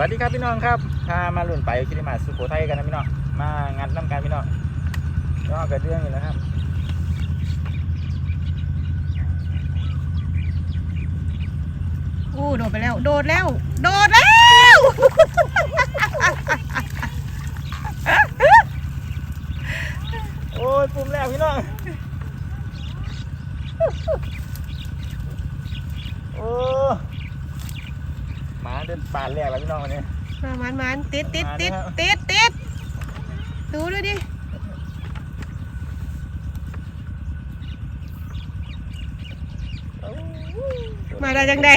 วัสดีครับพี่น้องครับพามาลุ่นไปคิริมาสุโขทัยกันนะพี่น้อง มางานน้ำกันพี่น้องก็กระเดื่องอยู่แล้วครับอู้โดดไปแล้ว โดดแล้ว โดดแล้ว โอ้ยปุ่มแรกพี่น้อง โอ้ หมาเดินป่านแรกแล้วพี่น้องวันนี้ มามันมันติดติดมาติดแล้วติดติดดูด้วยดิมาได้จังใด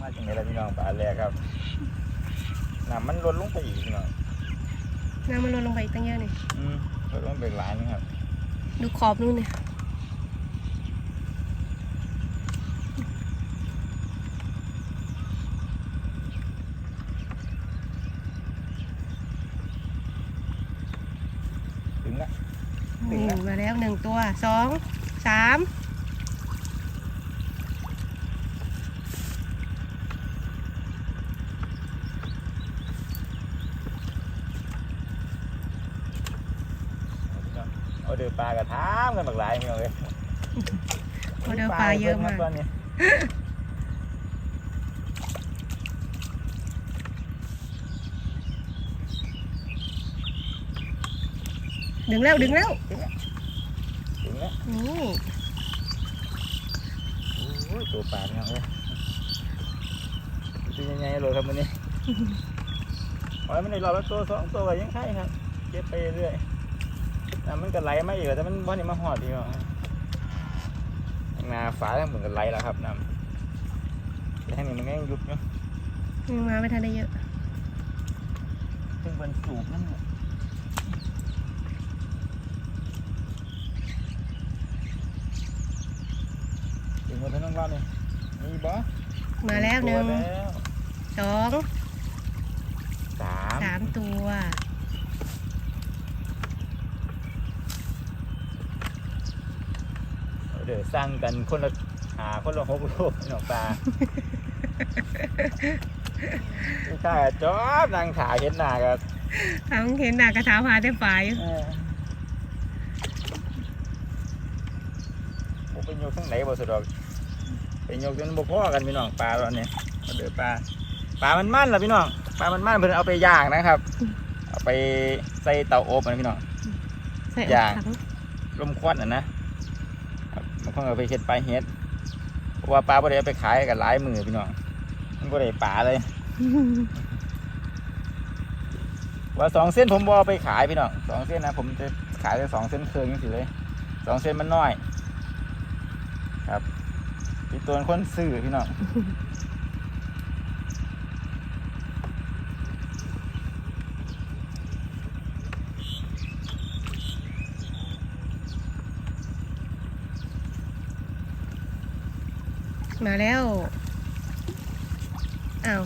มาจังไหนล่ะพี่น้องป่านแรกครับน้ำมันลดลงไปอีกพี่น้องน้ำมันลดลงไปอีกตั้งเยอะนี่อืมลดลงไปหลายนึงครับ ดูขอบนู่นเนี่ย ถึงละ ถึ นี่ งแล้ว มาแล้วหนึ่ง ตัวสองสามเอาเดือปลากระทามกันบักหลายพี่น้องเลยโอเดอร์ปลาเยอะมากปลเนี่ยดึงแล้วดึงแล้วถึง แล้วนี่โอ้ยตัวปลาพี่น้องเลยเป็นยังไงเลยครับมันนี้โอ้ยมันได้รอบละตัวสองตัวก็ยังไข่ครับเก็บไปเรื่อยน้ำมันก็ไหลมาอีกแต่มันบ่ได้มาหอดพี่น้องนาฝาทั้งหมดก็ไหลแล้วครับน้ำแต่ทางนี้มันก็ยังยุบอยู่ยังมาไม่ทันได้เยอะซึ่งเป็นสูบนั่นแหละถึ งหมดทั้งรอบเลยมีบ่มาแล้วหนึ่งตัวแล้วสองสามสามตัวเดี๋ยวสร้างกันคนละหาคนละหกลูกหนองปลาไม่ใช่จอบนางขาเห็นหน้ากันเอาเห็นหนากระเท้าพาได้ฝ่ายอยู่ผมไปโยกทั้งไหนบ่สะดอก ไปโยกจนบ่พอกันพี่น้องปลาตอนนี้มาเดือปลาปลามันมันล่ะพี่น้องปลามันมันเพิ่นเอาไปย่างนะครับ เอาไปใส่เตาอบนะพี่น้องใส่อย่างถังลมควันอะนะครับบางคนเอาไปเฮ็ดปลาเฮ็ดเพราะว่าปลาบ่ได้เอาไปขายกันหลายมือพี่น้องมันบ่ได้ปลาเลยว่าสองเส้นผมบเอาไปขายพี่น้องสองเส้นนะผมจะขายแค่สองเส้นเคืองสิเลยสองเส้นมันน้อยครับ พี่ตัวคนซื้อพี่น้องมาแล้วอ้าว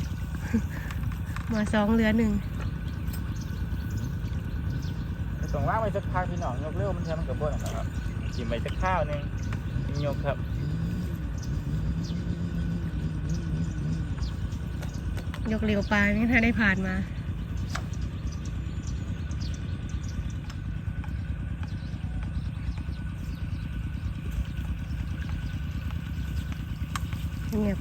มาสองเหลือหนึ่งส่งว่างไปสักพักพี่น้องยกเร็วมันแทนมันกระบวนนะครับกินไปสักข้าวหนึงยกครับ ยกเร็วไปนี่ถ้าได้ผ่านมาเงียบ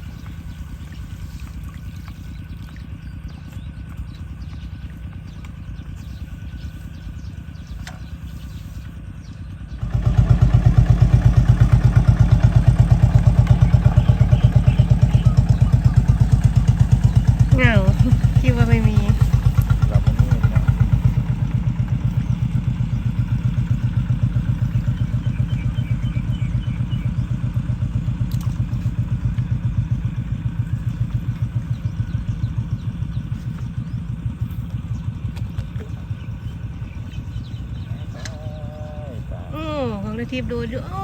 ทีพย์ดูดูโอ้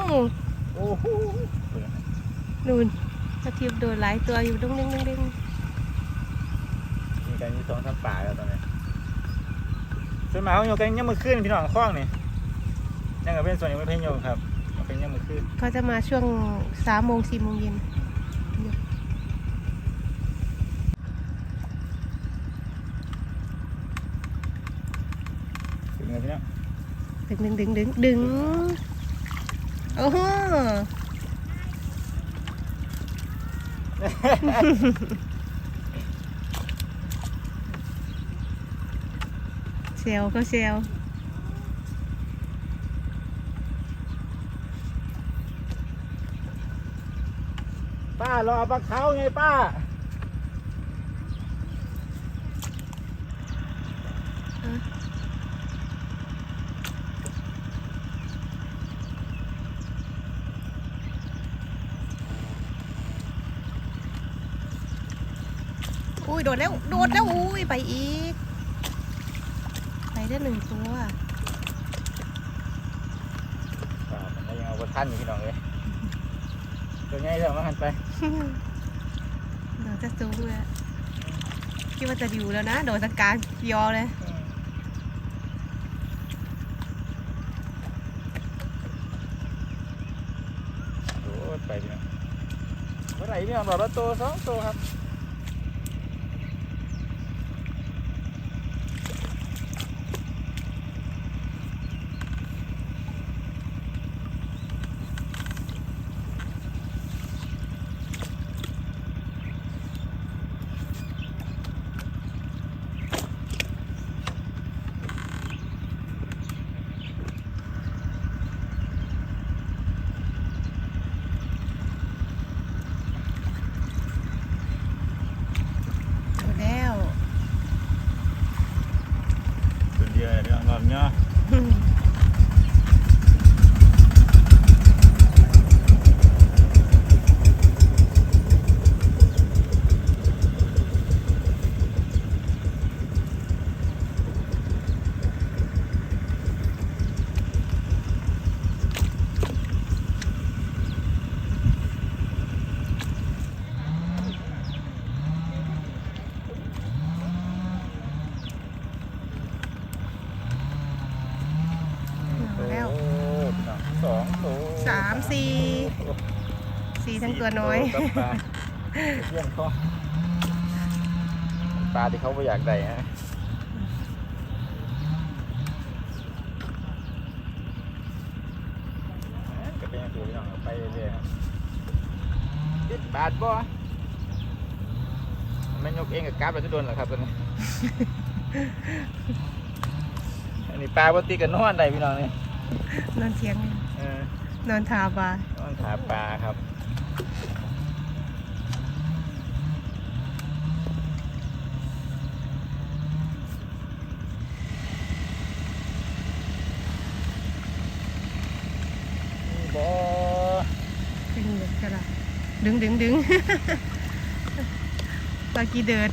โอ้โหนู่นกระทิพย์ดูหลายตัวอยู่ดึงดึงดึงดึงมีการมีสองทับป่าแล้วตอนนี้ส่วนหมาเขาโยกันยังมือขึ้นพี่น้องคล้องนี่ยังกับเป็นส่วนยังไม่เพ่งโยกครับเป็นยังมือขึ้นเขาจะมาช่วงสามโมงสี่โมงเย็นดึงดึงดึงดึงดึง โอ้โหเซลก็เซลป้ารอปลาเขาไงป้า โดดแล้ว โดดแล้ว อุ้ย ไปอีก ไปได้หนึ่งตัวป้ามันก็ยังเอาบท่านอยู่พี่น้องเลยตัวใหญ่เถอะมาหันไปเดี๋ยวจะซูมเลยคิดว่าจะอยู่แล้วนะ โดดสกการยอเลยโอ้ยไปพี่น้องเมื่อไหร่พี่น้องบอกว่าตัวสองตัวครับ เดียวเดี๋ยวงอมเนาะ อยู่แล้ว โอ้พี่น้องสองตัว สามสี่สี่ทั้งตัวน้อย กับปลาเพื่อนเขาปลาที่เขาไม่อยากได้ฮะก็เป็นอย่างที่พี่น้องเอาไปเรื่อยๆครับติดบาทบ่มันยกเองกับกราฟเราจะโดนเหรอครับตอนนี้ อันนี้ปลาบติกันนอนได้พี่น้องนี่นอนเทียงเออ นอนทาบานอนขาปลาครับนี่บ่ดึงเด็ดกระดาษดึงดึงดึงปลากีเดิด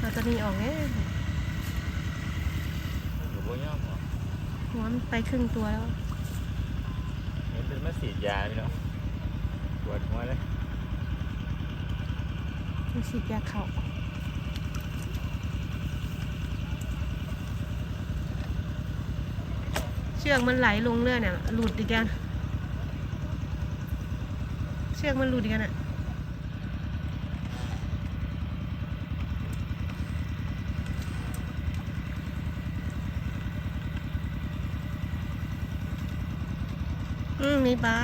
เราจะมีออกเนี่ยอยู่ บ่ย่อมหรอหัวมันไปครึ่งตัวแล้วเห็นเป็นมาสีดยาพี่น้องปวดหัวเลยมันฉีดยาเข่าเชือกมันไหลลงเรื่อยเนี่ยหลุดอีกแล้วเชือกมันหลุดอีกแล้วน่ะ อืมมีปลา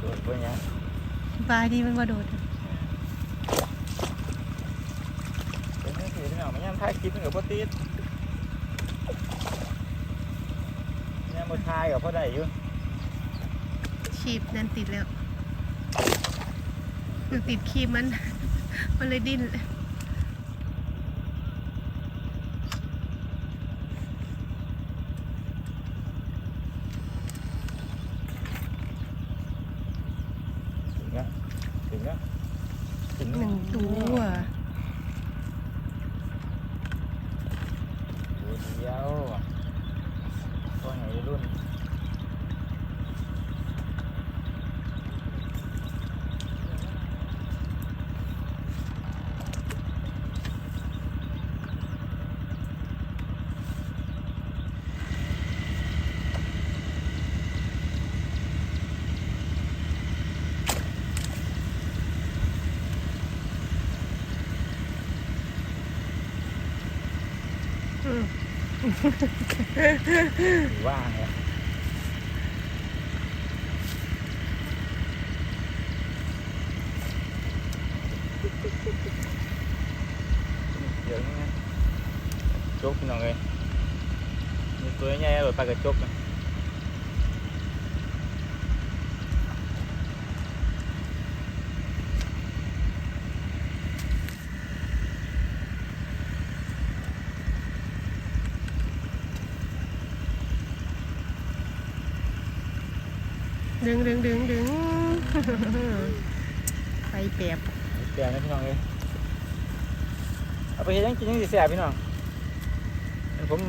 โดนๆพวกเนี้ยปลาดีมันมาโดดเป็นนี่คือพี่น้องมันยังถ่ายคลิปมันกับพ่ติดยังบ่ถ่ายกับพ่อได้อยู่ชีบนั่นติดแล้วมันติดครีมมัน มันเลยดิ้น ว่างเลยเดี๋ยวนี้นะจกพี่น้องเลยมีตัวใหญ่ๆแบบปลากระจุกนะ ดึงดึงดึงดึงไปเปียบเปลี่ยนนะพี่น้องเลยเอาไปเฮ็ดหยังกินยังสิแซ่บพี่น้องอันผม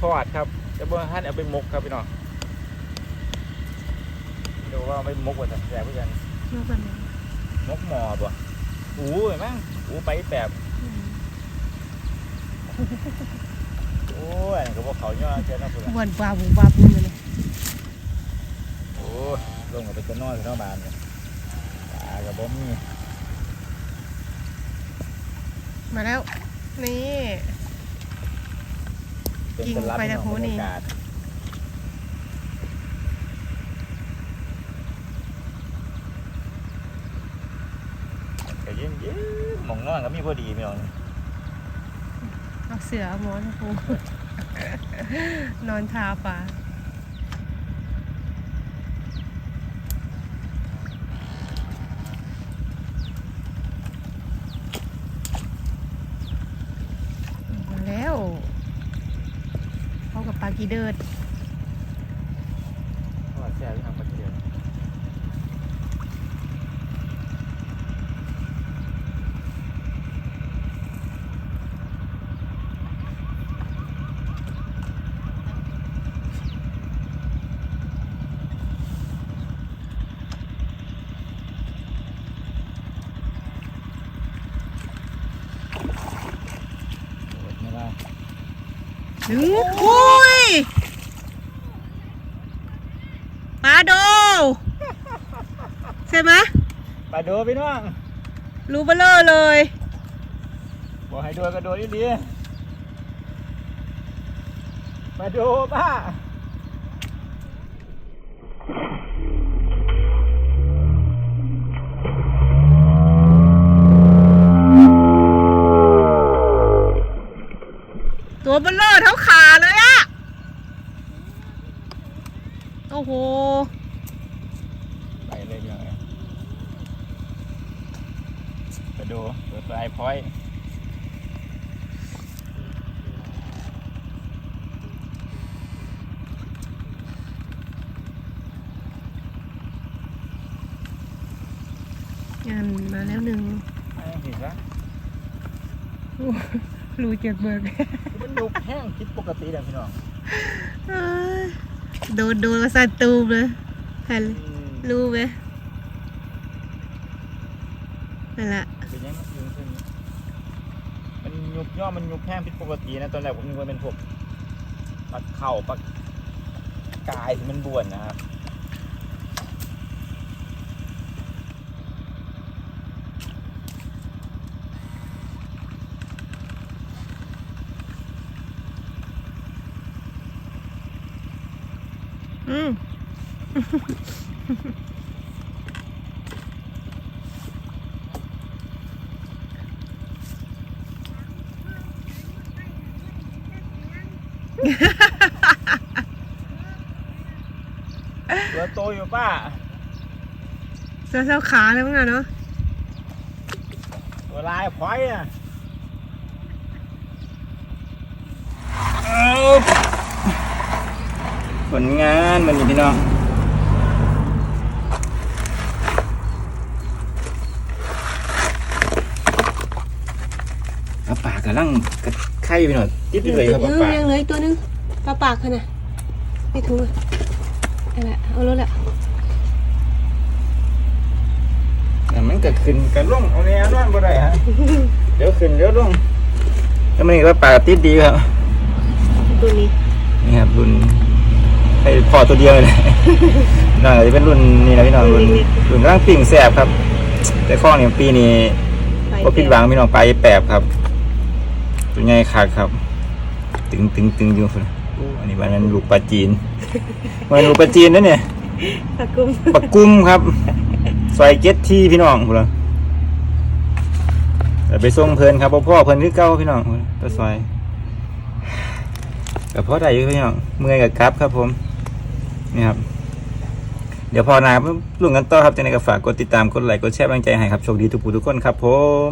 ทอดครับจะบ่ท่านเอาไปหมกครับพี่น้องเดี๋ยวว่าเอาไปหมกว่าจะแซ่บเพื่อนนอกกันเลยหมกหมอบ่อูเห็นมั้งอูไปแบบอืมโอ้ยอันนี้ก็บ่เขาย่อเจ้าเนาะเพิ่นบวนปลาบูปลาปูเลยโอ้ย ลงกับไปจะนอนอยู่เนอกบ้านเนี่ยปลากับบ่มีมาแล้ว นี่ เป็นยิงสลัดไปทางเนาะโน้นบรรนี่ยากาศก็เย็นเย็นๆหมองนอนก็มีพอดีพี่น้องเอาเสือเอาหมอนปูนอนทาปลามาแล้ว พร้อมกับปลากีเดิดทอดแซ่บพี่น้องปลาเดียวโอ้ยไม่ได้ ถึงอุ้ยปลาโด ใช่ไหมปลาโดพี่น้องรูเบลเลอร์เลยบอกให้โดนก็โดนอีหลีปลาโดป้า ตัวเบลเลอร์เท่าขาเลยอะโอ้โห ไปเลยพี่น้องเอ้ยปลาโดเปิดไฟพอยต์ งานมาแล้วหนึ่งไม่ต้องผิดละรูเจ็บเบิกมันยุบแห้งคิดปกติเลยพี่น้องโดนโดนกระสันตูมเลยเห็นอืมรู้ไหมนั่นแหละเป็นยังไงมันยุบเส้นนี้มันยุบย่อมันยุบแห้งผิดปกตินะตอนแรกผมนึกว่าเป็นพวกปลาเข่าปลากายที่มันบ้วนนะครับ อืม ตัวโตอยู่ป้าเสื้อเส้าขาเลยมั้งอะเนาะตัวลายพอยอะเอาผลงานมันนี่พี่น้อง ปลาปากกำลังกระไข่พี่น้องติดอยู่เลยครับปลาปากยังเหลืออีกตัวนึงปลาปากค่ะน่ะไม่ถูกอะนั่นแหละเอารถละแต่มันก็ขึ้นกันลงเอาแนวนอนบ่ได้ฮะเดี๋ยวขึ้นเดี๋ยวลงแล้วมันนี่ก็ปลากติดดีครับตัวนี้นี่ครับรุ่นไอ้พอตัวเดียวเลยน่าจะเป็นรุ่นนี้นะพี่น้องรุ่นรุ่นร่างปิ่งแสบครับ แต่ข้อนี้ปีนี้ไปก็ผิดหวังพี่น้องไปแปบครับ เป็นไงขาดครับ ตึงตึงตึงอยู่พุ่นโอ้อันนี้มันเป็นลูกปลาจีนมันลูกปลาจีนนั่นเนี่ยตะกุมปลากุ้มครับซอยเก็ตที่พี่น้องพุ่นล่ะแต่ไปส่งเพิ่นครับบ่พ่อเพิ่นคือเก่าพี่น้องพุ่นตะซอยกับพ่อได้อยู่พี่น้องเมื่อยกับกราฟครับผมนี่ครับเดี๋ยวพอหนาลุงกันต่อครับจังไดก็ฝากกดติดตามกดไลค์กดแชร์กำลังใจให้ครับโชคดีทุกผู้ทุกคนครับผม